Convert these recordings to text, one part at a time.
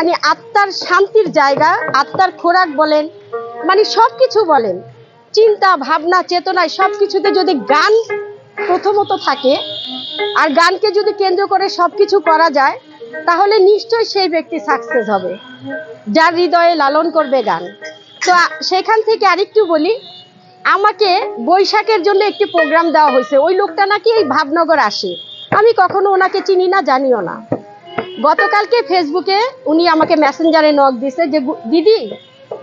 মানে আত্মার শান্তির জায়গা, আত্মার খোরাক বলেন মানে সব কিছু বলেন। চিন্তা, ভাবনা, চেতনায় সব কিছুতে যদি গান প্রথমত থাকে, আর গানকে যদি কেন্দ্র করে সব কিছু করা যায়, তাহলে নিশ্চয়ই সেই ব্যক্তি সাকসেস হবে, যার হৃদয়ে লালন করবে গান। তো সেখান থেকে আরেকটু বলি, আমাকে বৈশাখের জন্য একটি প্রোগ্রাম দেওয়া হয়েছে। ওই লোকটা নাকি এই ভাবনগর আসে। আমি কখনো ওনাকে চিনি না, জানিও না। গতকালকে ফেসবুকে উনি আমাকে মেসেঞ্জারে নক দিছে যে দিদি,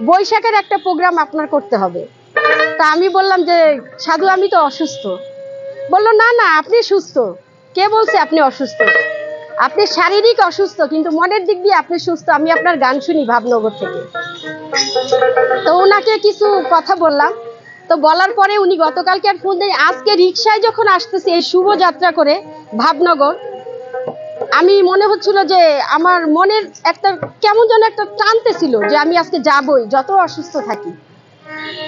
বৈশাখের একটা প্রোগ্রাম আপনার করতে হবে। তা আমি বললাম যে, সাধু, আমি তো অসুস্থ। বলল, না না, আপনি সুস্থ। কে বলছে, আপনি অসুস্থ? আপনি শারীরিক অসুস্থ, কিন্তু মনের দিক দিয়ে আপনি সুস্থ। আমি আপনার গান শুনি ভাবনগর থেকে। তো ওনাকে কিছু কথা বললাম। তো বলার পরে উনি গতকালকে আর ফোন দেয় আজকে রিক্সায় যখন আসতেছে এই শুভযাত্রা করে ভাবনগর আমি মনে হচ্ছিল যে আমার মনের একটা কেমন যেন একটা টানতে ছিল যে আমি আজকে যাবই, যত অসুস্থ থাকি।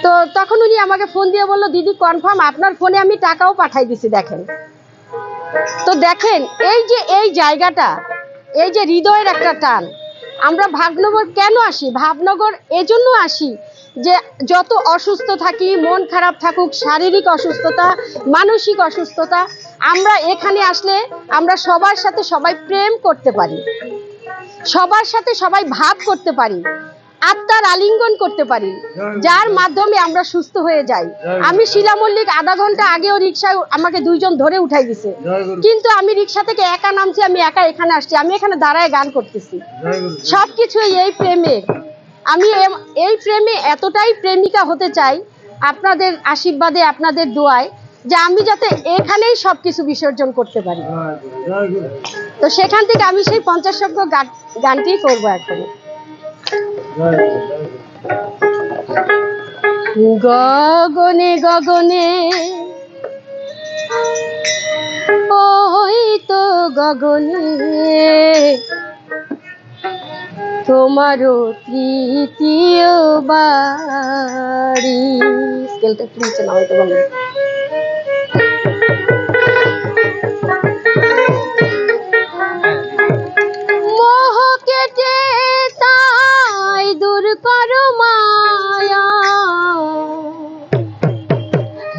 তো তখন উনি আমাকে ফোন দিয়ে বলল, দিদি কনফার্ম আপনার ফোনে আমি টাকাও পাঠাই দিছি, দেখেন। তো দেখেন, এই যে এই জায়গাটা, এই যে হৃদয়ের একটা টান, আমরা ভাবনগর কেন আসি? ভাবনগর এজন্য আসি যে যত অসুস্থ থাকি, মন খারাপ থাকুক, শারীরিক অসুস্থতা, মানসিক অসুস্থতা আমরা এখানে আসলে আমরা সবার সাথে সবাই প্রেম করতে পারি। সবার সাথে সবাই ভাব করতে পারি। আত্মার আলিঙ্গন করতে পারি। যার মাধ্যমে আমরা সুস্থ হয়ে যাই। আমি শিলা মল্লিক আধা ঘণ্টা আগেও রিক্সায় আমাকে দুইজন ধরে উঠাই দিছে। কিন্তু আমি রিক্সা থেকে একা নামছি, আমি একা এখানে আসছি। আমি এখানে দাঁড়ায় গান করতেছি। সবকিছু এই প্রেমে। আমি এই প্রেমে এতটাই প্রেমিকা হতে চাই। আপনাদের আশীর্বাদে, আপনাদের দোয়ায় যে আমি যাতে এখানেই সবকিছু বিসর্জন করতে পারি। তো সেখান থেকে আমি সেই পঞ্চাশ গান- গানটি করব এখন। গগনে গগনে তো গগনে, তোমারও তৃতীয় বাড়ি। স্কেলটা একটু নিচে নামাইতে বলেন।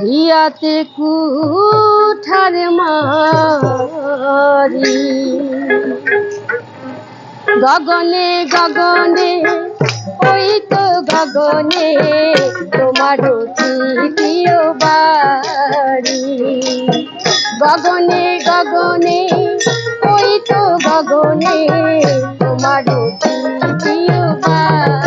হিয়াতে কুঠার মারি। গগনে গগনে, ওই তো গগনে, তোমার তৃতীয় বাড়ি। গগনে গগনে, ওই তো গগনে, তোমার তৃতীয় বাড়ি।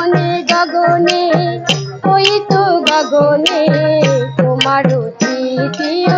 গগনে গগনে ওই তো গগনে তোমার তৃতীয়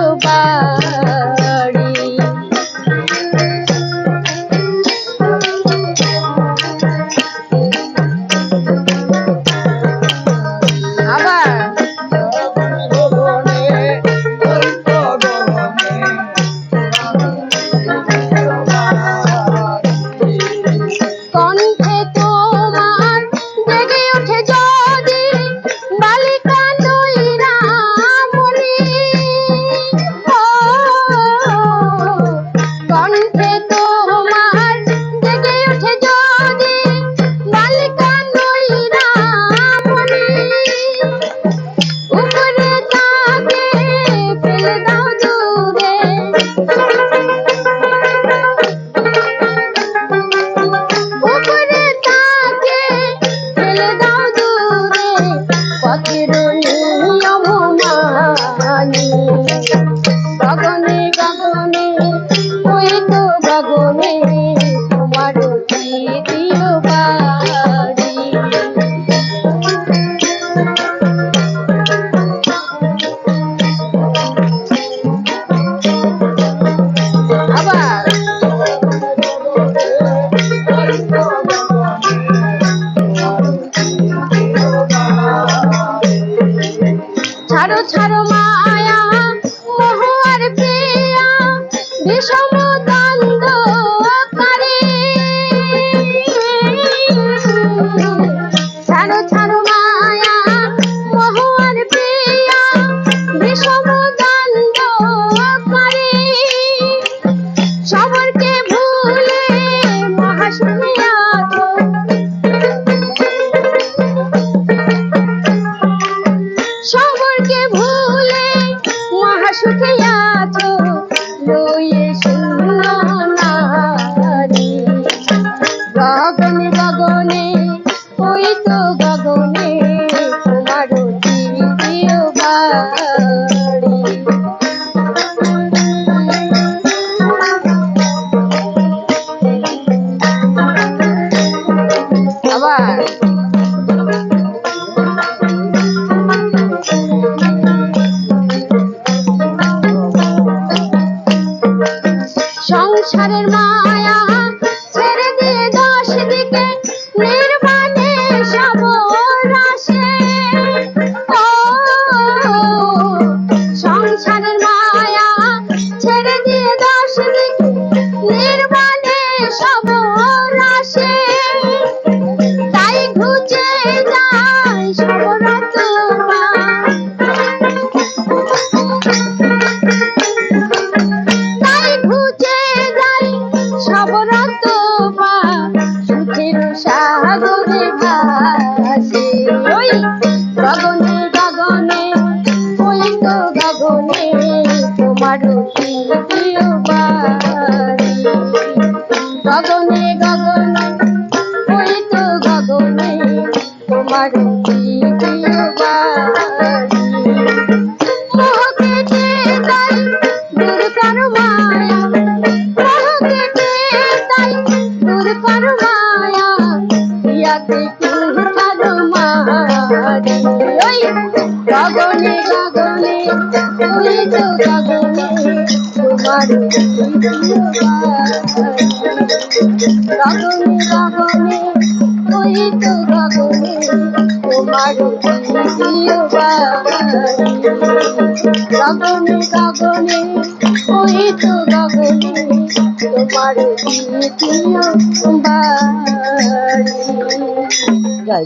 Yo সংসারের মায়া ছেড়ে দিয়ে দশ দিকে নির্বাণে ওই গগনে গগনে তুমি তো গগনে তোমার গগনে গগনে ওই তো গগনে তোমার গগনে গগনে ওই তো গগনে তোমার দ্বিতীয় বাড়ি